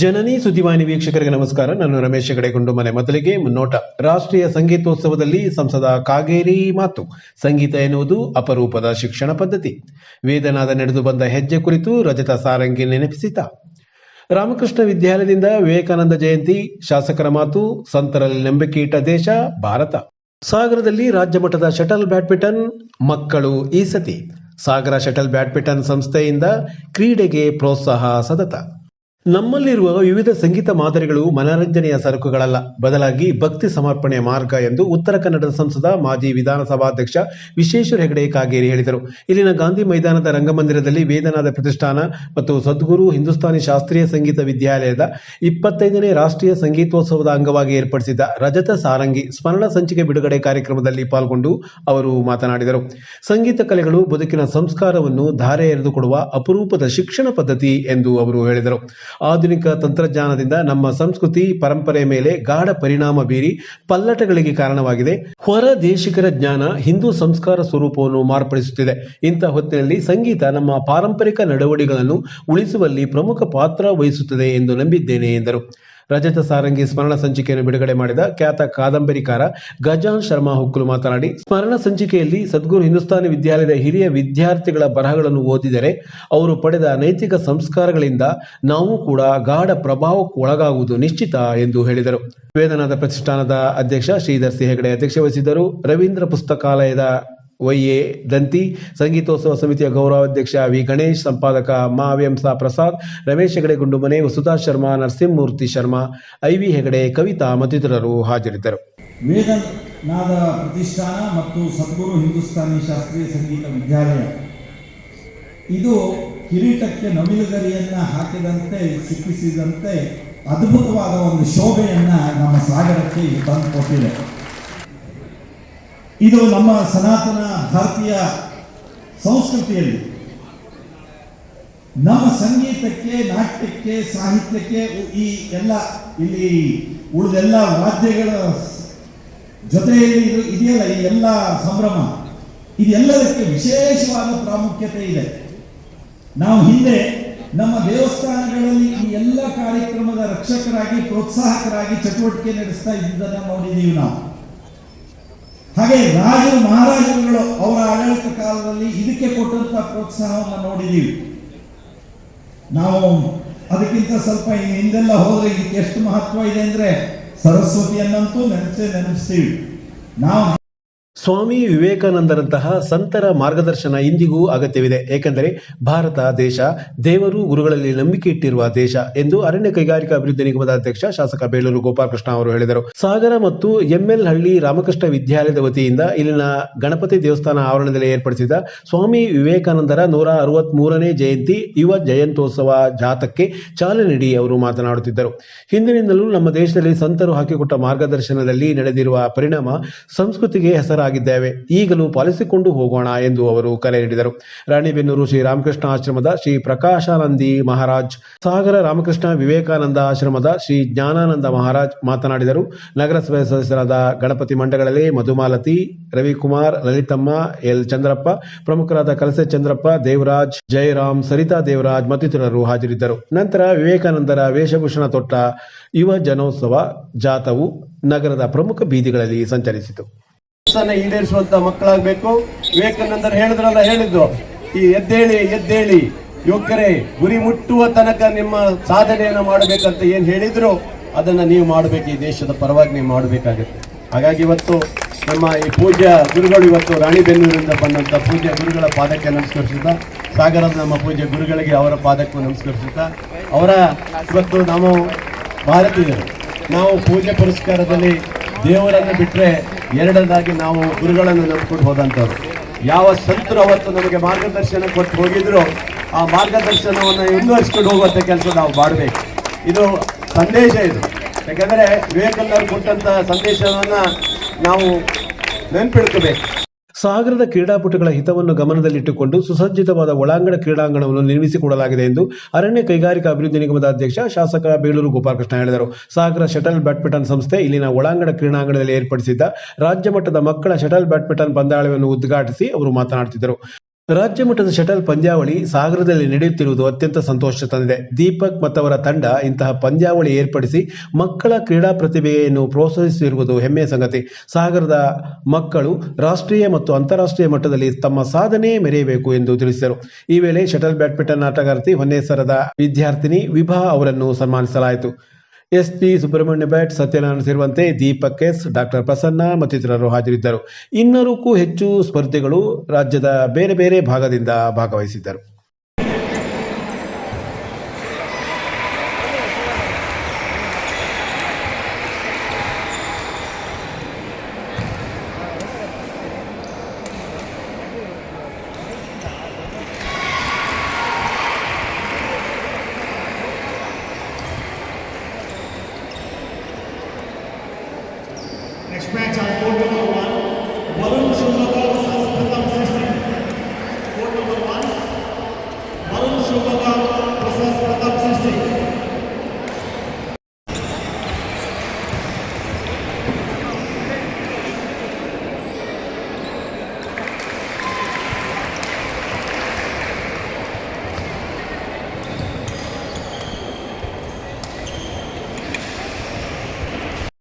ಜನನಿ ಸುದ್ದಿವಾಹಿನಿ ವೀಕ್ಷಕರಿಗೆ ನಮಸ್ಕಾರ. ನಾನು ರಮೇಶ್ ಹೆಗಡೆಗೊಂಡು ಮನೆ ಮೊದಲಿಗೆ ಮುನ್ನೋಟ. ರಾಷ್ಟ್ರೀಯ ಸಂಗೀತೋತ್ಸವದಲ್ಲಿ ಸಂಸದ ಕಾಗೇರಿ ಮಾತು. ಸಂಗೀತ ಎನ್ನುವುದು ಅಪರೂಪದ ಶಿಕ್ಷಣ ಪದ್ಧತಿ. ವೇದನಾದ ನಡೆದು ಬಂದ ಹೆಜ್ಜೆ ಕುರಿತು ರಜತ ಸಾರಂಗಿ ನೆನಪಿಸಿತ ರಾಮಕೃಷ್ಣ ವಿದ್ಯಾಲಯದಿಂದ ವಿವೇಕಾನಂದ ಜಯಂತಿ, ಶಾಸಕರ ಮಾತು ಸಂತರಲ್ಲಿ ನಂಬಿಕೆ ಇಟ್ಟ ದೇಶ, ಭಾರತ. ಸಾಗರದಲ್ಲಿ ರಾಜ್ಯ ಮಟ್ಟದ ಶಟಲ್ ಬ್ಯಾಡ್ಮಿಂಟನ್, ಮಕ್ಕಳು ಈ ಸತಿ. ಸಾಗರ ಶಟಲ್ ಬ್ಯಾಡ್ಮಿಂಟನ್ ಸಂಸ್ಥೆಯಿಂದ ಕ್ರೀಡೆಗೆ ಪ್ರೋತ್ಸಾಹ ಸತತ. ನಮ್ಮಲ್ಲಿರುವ ವಿವಿಧ ಸಂಗೀತ ಮಾದರಿಗಳು ಮನರಂಜನೆಯ ಸರಕುಗಳಲ್ಲ. ಬದಲಾಗಿ ಭಕ್ತಿ ಸಮರ್ಪಣೆಯ ಮಾರ್ಗ ಎಂದು ಉತ್ತರ ಕನ್ನಡ ಸಂಸದ ಮಾಜಿ ವಿಧಾನಸಭಾಧ್ಯಕ್ಷ ವಿಶ್ವೇಶ್ವರ ಹೆಗಡೆ ಕಾಗೇರಿ ಹೇಳಿದರು. ಇಲ್ಲಿನ ಗಾಂಧಿ ಮೈದಾನದ ರಂಗಮಂದಿರದಲ್ಲಿ ವೇದನಾದ ಪ್ರತಿಷ್ಠಾನ ಮತ್ತು ಸದ್ಗುರು ಹಿಂದೂಸ್ತಾನಿ ಶಾಸ್ತ್ರೀಯ ಸಂಗೀತ ವಿದ್ಯಾಲಯದ ಇಪ್ಪತ್ತೈದನೇ ರಾಷ್ಟ್ರೀಯ ಸಂಗೀತೋತ್ಸವದ ಅಂಗವಾಗಿ ಏರ್ಪಡಿಸಿದ್ದ ರಜತ ಸಾರಂಗಿ ಸ್ಮರಣ ಸಂಚಿಕೆ ಬಿಡುಗಡೆ ಕಾರ್ಯಕ್ರಮದಲ್ಲಿ ಪಾಲ್ಗೊಂಡು ಅವರು ಮಾತನಾಡಿದರು. ಸಂಗೀತ ಕಲೆಗಳು ಬದುಕಿನ ಸಂಸ್ಕಾರವನ್ನು ಧಾರೆ ಎರೆದುಕೊಡುವ ಅಪರೂಪದ ಶಿಕ್ಷಣ ಪದ್ಧತಿ ಎಂದು ಅವರು ಹೇಳಿದರು. ಆಧುನಿಕ ತಂತ್ರಜ್ಞಾನದಿಂದ ನಮ್ಮ ಸಂಸ್ಕೃತಿ ಪರಂಪರೆ ಮೇಲೆ ಗಾಢ ಪರಿಣಾಮ ಬೀರಿ ಪಲ್ಲಟಗಳಿಗೆ ಕಾರಣವಾಗಿದೆ. ಹೊರ ದೇಶಿಕರ ಜ್ಞಾನ ಹಿಂದೂ ಸಂಸ್ಕಾರ ಸ್ವರೂಪವನ್ನು ಮಾರ್ಪಡಿಸುತ್ತಿದೆ. ಇಂಥ ಹೊತ್ತಿನಲ್ಲಿ ಸಂಗೀತ ನಮ್ಮ ಪಾರಂಪರಿಕ ನಡವಳಿಗಳನ್ನು ಉಳಿಸುವಲ್ಲಿ ಪ್ರಮುಖ ಪಾತ್ರ ವಹಿಸುತ್ತದೆ ಎಂದು ನಂಬಿದ್ದೇನೆ ಎಂದರು. ರಜತ ಸಾರಂಗಿ ಸ್ಮರಣ ಸಂಚಿಕೆಯನ್ನು ಬಿಡುಗಡೆ ಮಾಡಿದ ಖ್ಯಾತ ಕಾದಂಬರಿಕಾರ ಗಜಾನ್ ಶರ್ಮಾ ಹುಕ್ಕುಲು ಮಾತನಾಡಿ, ಸ್ಮರಣ ಸಂಚಿಕೆಯಲ್ಲಿ ಸದ್ಗುರು ಹಿಂದೂಸ್ತಾನಿ ವಿದ್ಯಾಲಯದ ಹಿರಿಯ ವಿದ್ಯಾರ್ಥಿಗಳ ಬರಹಗಳನ್ನು ಓದಿದರೆ ಅವರು ಪಡೆದ ನೈತಿಕ ಸಂಸ್ಕಾರಗಳಿಂದ ನಾವು ಕೂಡ ಗಾಢ ಪ್ರಭಾವಕ್ಕೆ ಒಳಗಾಗುವುದು ನಿಶ್ಚಿತ ಎಂದು ಹೇಳಿದರು. ವೇದನಾದ ಪ್ರತಿಷ್ಠಾನದ ಅಧ್ಯಕ್ಷ ಶ್ರೀಧರ್ ಸಿ ಹೆಗಡೆ ಅಧ್ಯಕ್ಷ ವಹಿಸಿದ್ದರು. ರವೀಂದ್ರ ಪುಸ್ತಕಾಲಯದ ವೈಎ ದಂತಿ. ಸಂಗೀತೋತ್ಸವ ಸಮಿತಿಯ ಗೌರವಾಧ್ಯಕ್ಷ ವಿ. ಗಣೇಶ್, ಸಂಪಾದಕ ಮಾವ್ಯಂಸ ಪ್ರಸಾದ್ ರಮೇಶ್ ಹೆಗಡೆ ಗುಂಡುಮನೆ ವಸುಧಾ ಶರ್ಮಾ, ನರಸಿಂಹಮೂರ್ತಿ ಶರ್ಮಾ ಐವಿ ಹೆಗಡೆ, ಕವಿತಾ ಮತ್ತಿತರರು ಹಾಜರಿದ್ದರು. ವೇದನಾದ ಪ್ರತಿಷ್ಠಾನ ಮತ್ತು ಸದ್ಗುರು ಹಿಂದೂಸ್ತಾನಿ ಶಾಸ್ತ್ರೀಯ ಸಂಗೀತ ವಿದ್ಯಾಲಯ. ಇದು ಕಿರೀಟಕ್ಕೆ ನವಿಲುಗರಿಯನ್ನು ಹಾಕಿದಂತೆ ಸಿಕ್ಕಿಸಿದಂತೆ ಅದ್ಭುತವಾದ ಒಂದು ಶೋಭೆಯನ್ನು ನಮ್ಮ ಸಾಗರಕ್ಕೆ ತಂದು ತಂದುಕೊಟ್ಟಿದೆ. ಇದು ನಮ್ಮ ಸನಾತನ ಭಾರತೀಯ ಸಂಸ್ಕೃತಿಯಲ್ಲಿ. ನಮ್ಮ ಸಂಗೀತಕ್ಕೆ, ನಾಟ್ಯಕ್ಕೆ, ಸಾಹಿತ್ಯಕ್ಕೆ ಈ ಎಲ್ಲ ಇಲ್ಲಿ ಉಳಿದೆಲ್ಲ ವಾದ್ಯಗಳ ಜೊತೆಯಲ್ಲಿ ಇದು ಇದೆಯಲ್ಲ ಈ ಎಲ್ಲ ಸಂಭ್ರಮ. ಇದೆಲ್ಲದಕ್ಕೆ ವಿಶೇಷವಾದ ಪ್ರಾಮುಖ್ಯತೆ ಇದೆ. ನಾವು ಹಿಂದೆ ನಮ್ಮ ದೇವಸ್ಥಾನಗಳಲ್ಲಿ ಈ ಎಲ್ಲ ಕಾರ್ಯಕ್ರಮದ ರಕ್ಷಕರಾಗಿ, ಪ್ರೋತ್ಸಾಹಕರಾಗಿ ಚಟುವಟಿಕೆ ನಡೆಸ್ತಾ ಇದ್ದುದನ್ನು ನೋಡಿದ್ದೀವಿ ನಾವು. ಹಾಗೆ ರಾಜರು, ಮಹಾರಾಜರುಗಳು ಅವರ ಆಡಳಿತ ಕಾಲದಲ್ಲಿ ಇದಕ್ಕೆ ಕೊಟ್ಟಂತ ಪ್ರೋತ್ಸಾಹವನ್ನು ನೋಡಿದೀವಿ. ನಾವು ಅದಕ್ಕಿಂತ ಸ್ವಲ್ಪ ಹಿಂದೆಲ್ಲ ಹೋದ್ರೆ ಇದಕ್ಕೆ ಎಷ್ಟು ಮಹತ್ವ ಇದೆ ಅಂದ್ರೆ ಸರಸ್ವತಿಯನ್ನಂತೂ ನೆನೆಸೇ ನೆನೆಸ್ತೀವಿ. ನಾವು ಸ್ವಾಮಿ ವಿವೇಕಾನಂದರಂತಹ ಸಂತರ ಮಾರ್ಗದರ್ಶನ ಇಂದಿಗೂ ಅಗತ್ಯವಿದೆ. ಏಕೆಂದರೆ ಭಾರತ ದೇಶ, ದೇವರು ಗುರುಗಳಲ್ಲಿ ನಂಬಿಕೆ ಇಟ್ಟಿರುವ ದೇಶ ಎಂದು ಅರಣ್ಯ ಕೈಗಾರಿಕಾ ಅಭಿವೃದ್ಧಿ ನಿಗಮದ ಅಧ್ಯಕ್ಷ ಶಾಸಕ ಬೇಲೂರು ಗೋಪಾಲಕೃಷ್ಣ ಅವರು ಹೇಳಿದರು. ಸಾಗರ ಮತ್ತು ಎಂಎಲ್ ಹಳ್ಳಿ ರಾಮಕೃಷ್ಣ ವಿದ್ಯಾಲಯದ ವತಿಯಿಂದ ಇಲ್ಲಿನ ಗಣಪತಿ ದೇವಸ್ಥಾನ ಆವರಣದಲ್ಲಿ ಏರ್ಪಡಿಸಿದ ಸ್ವಾಮಿ ವಿವೇಕಾನಂದರ ನೂರ ಅರವತ್ತ್ ಮೂರನೇ ಜಯಂತಿ ಯುವ ಜಯಂತ್ಯೋತ್ಸವ ಜಾಥಕ್ಕೆ ಚಾಲನೆ ನೀಡಿ ಅವರು ಮಾತನಾಡುತ್ತಿದ್ದರು. ಹಿಂದಿನಿಂದಲೂ ನಮ್ಮ ದೇಶದಲ್ಲಿ ಸಂತರು ಹಾಕಿಕೊಟ್ಟ ಮಾರ್ಗದರ್ಶನದಲ್ಲಿ ನಡೆದಿರುವ ಪರಿಣಾಮ ಸಂಸ್ಕೃತಿಗೆ ಹೆಸರಾಗಿದ್ದೇವೆ ಈಗಲೂ ಪಾಲಿಸಿಕೊಂಡು ಹೋಗೋಣ ಎಂದು ಅವರು ಕರೆ ನೀಡಿದರು. ರಾಣಿಬೆನ್ನೂರು ಶ್ರೀ ರಾಮಕೃಷ್ಣ ಆಶ್ರಮದ ಶ್ರೀ ಪ್ರಕಾಶಾನಂದಿ ಮಹಾರಾಜ್, ಸಾಗರ ರಾಮಕೃಷ್ಣ ವಿವೇಕಾನಂದ ಆಶ್ರಮದ ಶ್ರೀ ಜ್ಞಾನಾನಂದ ಮಹಾರಾಜ್ ಮಾತನಾಡಿದರು. ನಗರಸಭೆ ಸದಸ್ಯರಾದ ಗಣಪತಿ ಮಂಡಗಳಲ್ಲಿ ಮಧುಮಾಲತಿ, ರವಿಕುಮಾರ್, ಲಲಿತಮ್ಮ, ಎಲ್ ಚಂದ್ರಪ್ಪ, ಪ್ರಮುಖರಾದ ಕಲಸೆ ಚಂದ್ರಪ್ಪ, ದೇವರಾಜ್, ಜಯರಾಮ್, ಸರಿತಾ ದೇವರಾಜ್ ಮತ್ತಿತರರು ಹಾಜರಿದ್ದರು. ನಂತರ ವಿವೇಕಾನಂದರ ವೇಷಭೂಷಣ ತೊಟ್ಟ ಯುವ ಜನೋತ್ಸವ ಜಾಥವು ನಗರದ ಪ್ರಮುಖ ಬೀದಿಗಳಲ್ಲಿ ಸಂಚರಿಸಿತು. ಈಡೇರಿಸುವಂತ ಮಕ್ಕಳಾಗಬೇಕು. ವಿವೇಕಾನಂದರು ಹೇಳಿದ್ರಲ್ಲ, ಹೇಳಿದ್ದು, ಈ ಎದ್ದೇಳಿ ಎದ್ದೇಳಿ, ಯುವಕರೇ, ಗುರಿ ಮುಟ್ಟುವ ತನಕ ನಿಮ್ಮ ಸಾಧನೆಯನ್ನು ಮಾಡಬೇಕಂತ ಏನ್ ಹೇಳಿದ್ರು, ಅದನ್ನ ನೀವು ಮಾಡಬೇಕು, ಈ ದೇಶದ ಪರವಾಗಿ ನೀವು ಮಾಡಬೇಕಾಗುತ್ತೆ. ಹಾಗಾಗಿ ಇವತ್ತು ನಮ್ಮ ಈ ಪೂಜ್ಯ ಗುರುಗಳು ಇವತ್ತು ರಾಣಿಬೆನ್ನೂರಿಂದ ಬಂದಂತ ಪೂಜ್ಯ ಗುರುಗಳ ಪಾದಕ್ಕೆ ನಮಸ್ಕರಿಸುತ್ತಾ, ಸಾಗರದ ನಮ್ಮ ಪೂಜ್ಯ ಗುರುಗಳಿಗೆ ಅವರ ಪಾದಕ್ಕೂ ನಮಸ್ಕರಿಸುತ್ತಾ, ಅವರ ಇವತ್ತು ನಾವು ಭಾರತೀಯರು ನಾವು ಪೂಜೆ ಪುರಸ್ಕಾರದಲ್ಲಿ ದೇವರನ್ನು ಬಿಟ್ಟರೆ ಎರಡನೇದಾಗಿ ನಾವು ಗುರುಗಳನ್ನು ನಂಬಿಕೊಂಡು ಹೋದಂಥವ್ರು. ಯಾವ ಸಂತರು ಅವತ್ತು ನಮಗೆ ಮಾರ್ಗದರ್ಶನ ಕೊಟ್ಟು ಹೋಗಿದ್ರು ಆ ಮಾರ್ಗದರ್ಶನವನ್ನು ಮುಂದುವರಿಸ್ಕೊಂಡು ಹೋಗುವಂಥ ಕೆಲಸ ನಾವು ಮಾಡಬೇಕು. ಇದು ಸಂದೇಶ ಇದು. ಯಾಕಂದರೆ ವಿವೇಕಾನಂದರು ಕೊಟ್ಟಂಥ ಸಂದೇಶವನ್ನು ನಾವು ನೆನ್ಪಿಡ್ಕೋಬೇಕು. ಸಾಗರದ ಕ್ರೀಡಾಪಟುಗಳ ಹಿತವನ್ನು ಗಮನದಲ್ಲಿಟ್ಟುಕೊಂಡು ಸುಸಜ್ಜಿತವಾದ ಒಳಾಂಗಣ ಕ್ರೀಡಾಂಗಣವನ್ನು ನಿರ್ಮಿಸಿಕೊಡಲಾಗಿದೆ ಎಂದು ಅರಣ್ಯ ಕೈಗಾರಿಕಾ ಅಭಿವೃದ್ಧಿ ನಿಗಮದ ಅಧ್ಯಕ್ಷ ಶಾಸಕ ಬೇಳೂರು ಗೋಪಾಲಕೃಷ್ಣ ಹೇಳಿದರು. ಸಾಗರ ಶಟಲ್ ಬ್ಯಾಡ್ಮಿಂಟನ್ ಸಂಸ್ಥೆ ಇಲ್ಲಿನ ಒಳಾಂಗಣ ಕ್ರೀಡಾಂಗಣದಲ್ಲಿ ಏರ್ಪಡಿಸಿದ್ದ ರಾಜ್ಯ ಮಟ್ಟದ ಮಕ್ಕಳ ಶಟಲ್ ಬ್ಯಾಡ್ಮಿಂಟನ್ ಪಂದ್ಯಾವಳಿಯನ್ನು ಉದ್ಘಾಟಿಸಿ ಅವರು ಮಾತನಾಡುತ್ತಿದ್ದರು. ರಾಜ್ಯ ಮಟ್ಟದ ಶಟಲ್ ಪಂದ್ಯಾವಳಿ ಸಾಗರದಲ್ಲಿ ನಡೆಯುತ್ತಿರುವುದು ಅತ್ಯಂತ ಸಂತೋಷ ತಂದಿದೆ. ದೀಪಕ್ ಮತ್ತವರ ತಂಡ ಇಂತಹ ಪಂದ್ಯಾವಳಿ ಏರ್ಪಡಿಸಿ ಮಕ್ಕಳ ಕ್ರೀಡಾ ಪ್ರತಿಭೆಯನ್ನು ಪ್ರೋತ್ಸಾಹಿಸಿರುವುದು ಹೆಮ್ಮೆಯ ಸಂಗತಿ. ಸಾಗರದ ಮಕ್ಕಳು ರಾಷ್ಟ್ರೀಯ ಮತ್ತು ಅಂತಾರಾಷ್ಟ್ರೀಯ ಮಟ್ಟದಲ್ಲಿ ತಮ್ಮ ಸಾಧನೆ ಮೆರೆಯಬೇಕು ಎಂದು ತಿಳಿಸಿದರು. ಈ ವೇಳೆ ಶಟಲ್ ಬ್ಯಾಡ್ಮಿಂಟನ್ ಆಟಗಾರ್ತಿ ಹೊನ್ನೇಸರದ ವಿದ್ಯಾರ್ಥಿನಿ ವಿಭಾ ಅವರನ್ನು ಸನ್ಮಾನಿಸಲಾಯಿತು. ಎಸ್ಪಿ ಸುಬ್ರಹ್ಮಣ್ಯ ಭಟ್, ಸತ್ಯನಾರಾಯಣ ಸೇರಿದಂತೆ ದೀಪಕ್ ಎಸ್, ಡಾಕ್ಟರ್ ಪ್ರಸನ್ನ ಮತ್ತಿತರರು ಹಾಜರಿದ್ದರು. ಇನ್ನೂರಕ್ಕೂ ಹೆಚ್ಚು ಸ್ಪರ್ಧಿಗಳು ರಾಜ್ಯದ ಬೇರೆ ಬೇರೆ ಭಾಗದಿಂದ ಭಾಗವಹಿಸಿದ್ದರು. Grant